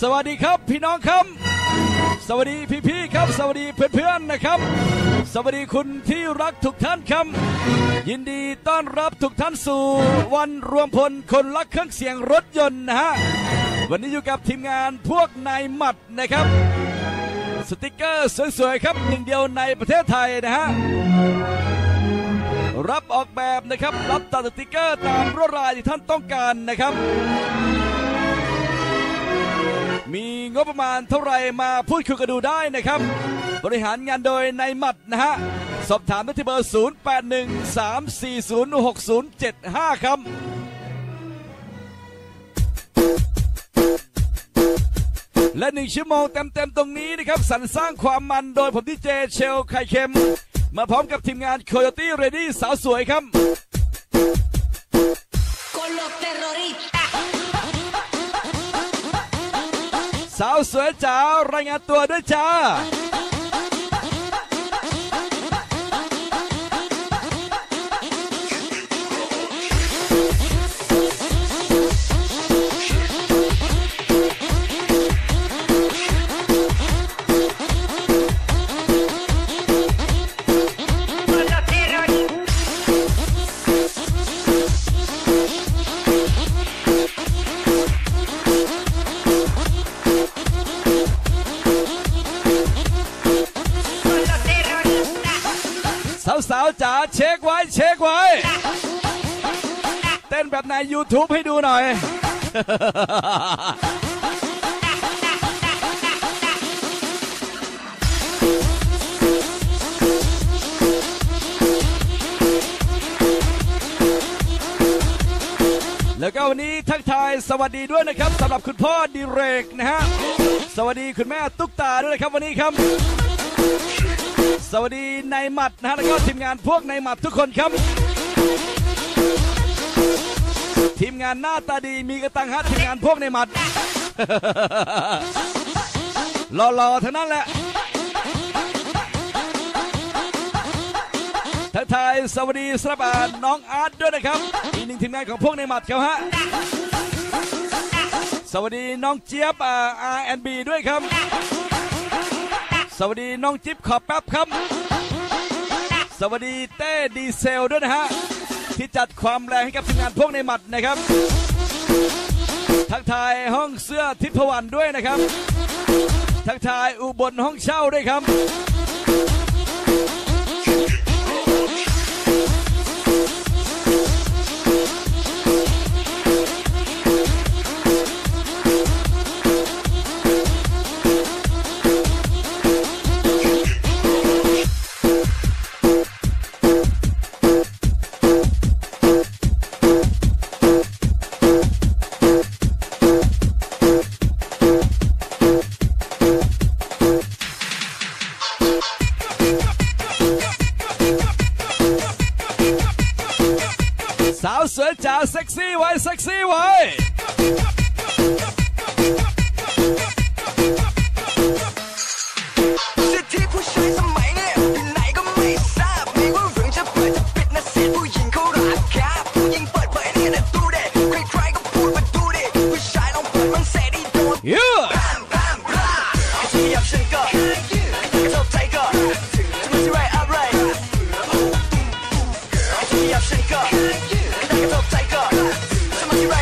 สวัสดีครับพี่น้องครับ สวัสดีพี่ๆครับ สวัสดีเพื่อนๆนะครับ สวัสดีคุณที่รักทุกท่านครับ ยินดีต้อนรับทุกท่านสู่วันรวมพลคนรักเครื่องเสียงรถยนต์นะฮะวันนี้อยู่กับทีมงานพวกนายหมัดนะครับ สติกเกอร์สวยๆครับหนึ่งเดียวในประเทศไทยนะฮะรับออกแบบนะครับรับตัดสติกเกอร์ตามรวดลายที่ท่านต้องการนะครับ มีงบประมาณเท่าไรมาพูดคุยกันดูได้นะครับ บริหารงานโดยนายหมัดนะฮะ สอบถามได้ที่เบอร์ 0813406075 ครับและหนึ่งชั่วโมงเต็มๆตรงนี้นะครับสรรสร้างความมันโดยผมที่เจเชลไข่เค็ม มาพร้อมกับทีมงาน Coyote Ready สาวสวยครับ สาวสวยจ๋ารายงานตัวด้วยจ้า สาวๆจ๋าเช็คไว้เช็คไว้ เต้นแบบใน YouTube ให้ดูหน่อย แล้วก็วันนี้ทักทายสวัสดีด้วยนะครับสำหรับคุณพ่อดิเรกนะฮะ สวัสดีคุณแม่ตุ๊กตาด้วยนะครับวันนี้ครับ สวัสดีในหมัดนะฮะแล้วก็ทีมงานพวกในหมัดทุกคนครับ ทีมงานหน้าตาดีมีกระตังฮะทีมงานพวกในหมัดรอๆทั้งนั้นแหละทักทายสวัสดีสำหรับาน้องอาร์ตด้วยนะครับ อีกหนึ่งทีมงานของพวกในหมัดเขาฮะ สวัสดีน้องเจี๊ยบอ่า R&B ด้วยครับ สวัสดีน้องจิ๊บขอบแป๊บครับ สวัสดีเต้ดีเซลด้วยนะฮะ ที่จัดความแรงให้กับทีมงานพวกในหมัดนะครับ ทักทายห้องเสื้อทิพวรรณด้วยนะครับ ทักทายอุบลห้องเช่าด้วยครับ สาวสวยจ๋าเซ็ก ซี่ไว้